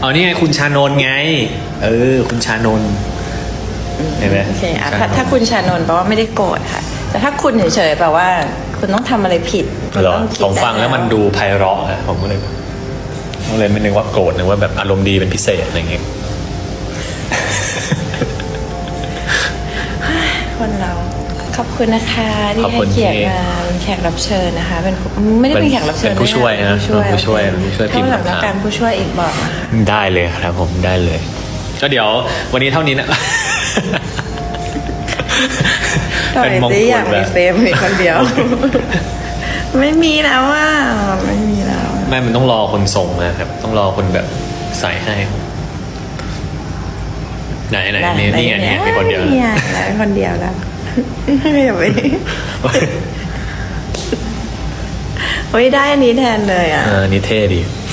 เอานี่ไงคุณชานนท์ไง เออ คุณชานนท์เห็นไหมโอเคอะชนถ้านท์ถ้าคุณชานนท์แปลว่าไม่ได้โกรธค่ะ แต่ถ้าคุณเฉยๆแปลว่า คุณต้องทำอะไรผิดคุณเหรอต้องคิดผมฟังแล้วมันดูไพเราะนะผมก็เลยก็เลยไม่นึกว่าโกรธนึกว่าแบบอารมณ์ดีเป็นพิเศษอะไรเงี้ยคนเรา ขอบคุณนะคะที่ขอบให้คุณเกียรติที่มาเป็นแขกรับเชิญนะคะ เป็นผู้ไม่ได้เป็นแขกรับเชิญเป็นผู้ช่วยนะเป็นผู้ช่วยเป็นผู้ช่วยเป็นผู้ช่วยพิมพ์เท่ากับคำถามนักการผู้ช่วยอีกบอกนะคะได้เลยครับผมได้เลย ก็เดี๋ยววันนี้เท่านี้นะต่อยเป็นมงสิกุอยากฎมีแบบเฟรมมีคนเดียว ไม่มีแล้วว่าไม่มีแล้วอะไม่มันต้องรอคนส่งนะครับ ต้องรอคนแบบใส่ให้ไหนไหนนี่นี่ไงนี่ไงมีคนเดียวนี่ไงแล้วเป็นคนเดียวแล้ว อย่าไปโอ้ยได้อันนี้แทนเลยอะ เออนี่เท่ดี